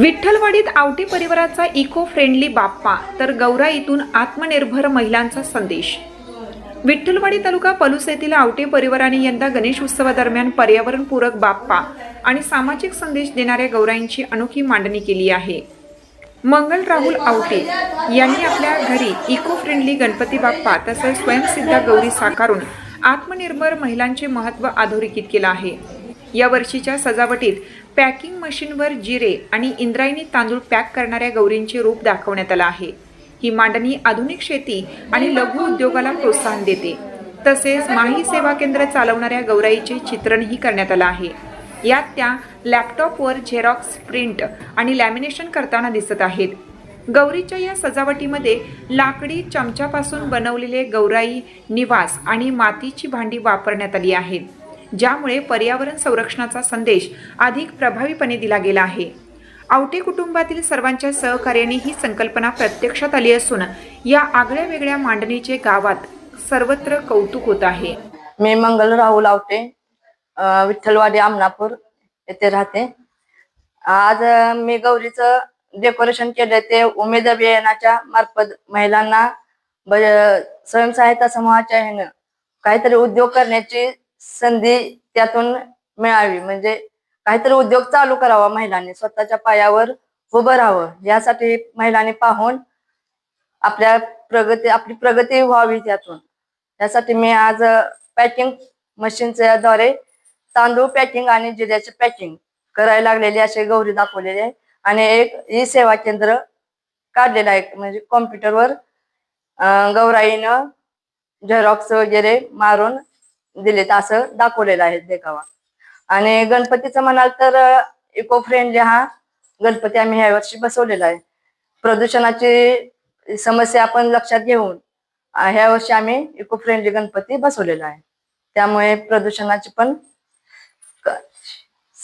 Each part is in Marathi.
विठ्ठलवाडीत आवटी परिवाराचा इको फ्रेंडली बाप्पा तर गौराईतून आत्मनिर्भर महिलांचा संदेश. विठ्ठलवाडी तालुका पलूस येथील आवटे परिवाराने यंदा गणेश उत्सवादरम्यान पर्यावरणपूरक बाप्पा आणि सामाजिक संदेश देणाऱ्या गौराईंची अनोखी मांडणी केली आहे. मंगल राहुल आवटे यांनी आपल्या घरी इको फ्रेंडली गणपती बाप्पा तसंच स्वयंसिद्धा गौरी साकारून आत्मनिर्भर महिलांचे महत्त्व अधोरेखित केलं आहे. या वर्षीच्या सजावटीत पॅकिंग मशीनवर जिरे आणि इंद्रायणी तांदूळ पॅक करणाऱ्या गौरींचे रूप दाखवण्यात आलं आहे. ही मांडणी आधुनिक शेती आणि लघु उद्योगाला प्रोत्साहन देते. तसेच माही सेवा केंद्र चालवणाऱ्या गौराईचे चित्रणही करण्यात आलं आहे. यात त्या लॅपटॉपवर झेरॉक्स प्रिंट आणि लॅमिनेशन करताना दिसत आहेत. गौरीच्या या सजावटीमध्ये लाकडी चमच्यापासून बनवलेले गौराई निवास आणि मातीची भांडी वापरण्यात आली आहेत. ज्यामुळे पर्यावरण संरक्षणाचा संदेश अधिक प्रभावीपणे दिला गेला आहे. आवटे कुटुंबातील सर्वांच्या सहकार्याने ही संकल्पना प्रत्यक्षात आली असून या आगळ्या वेगळ्या मांडणीचे गावात सर्वत्र कौतुक होत आहे. मी मंगल राहुल आवटे विठ्ठलवाडी आमनापूर येथे राहते. आज मी गौरीचं डेकोरेशन केलं ते उमेद अभियानाच्या मार्फत महिलांना ब- स्वयंसहायता समूहाच्या ह्यानं काहीतरी उद्योग करण्याची संधी त्यातून मिळावी. म्हणजे काहीतरी उद्योग चालू करावा महिलांनी. स्वतःच्या पायावर उभं राहावं. यासाठी महिलांनी पाहून आपल्या प्रगती आपली प्रगती व्हावी त्यातून. यासाठी मी आज पॅकिंग मशीनच्या द्वारे तांदूळ पॅकिंग आणि जिऱ्याचे पॅकिंग करायला लागलेले असे गौरी दाखवलेले आहे. आणि एक ई सेवा केंद्र काढलेलं आहे. म्हणजे कॉम्प्युटरवर गौराईनं झेरॉक्स वगैरे मारून दिलेत असं दाखवलेलं आहे देखावा. आणि गणपतीचं म्हणाल तर इको फ्रेंडली हा गणपती आम्ही ह्या वर्षी बसवलेला आहे. प्रदूषणाची समस्या आपण लक्षात घेऊन ह्या वर्षी आम्ही इको फ्रेंडली गणपती बसवलेला आहे. त्यामुळे प्रदूषणाची पण क-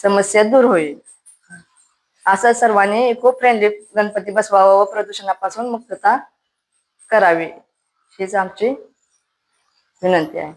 समस्या दूर होईल. असं सर्वांनी इको फ्रेंडली गणपती बसवावा व प्रदूषणापासून मुक्तता करावी हीच आमची विनंती आहे.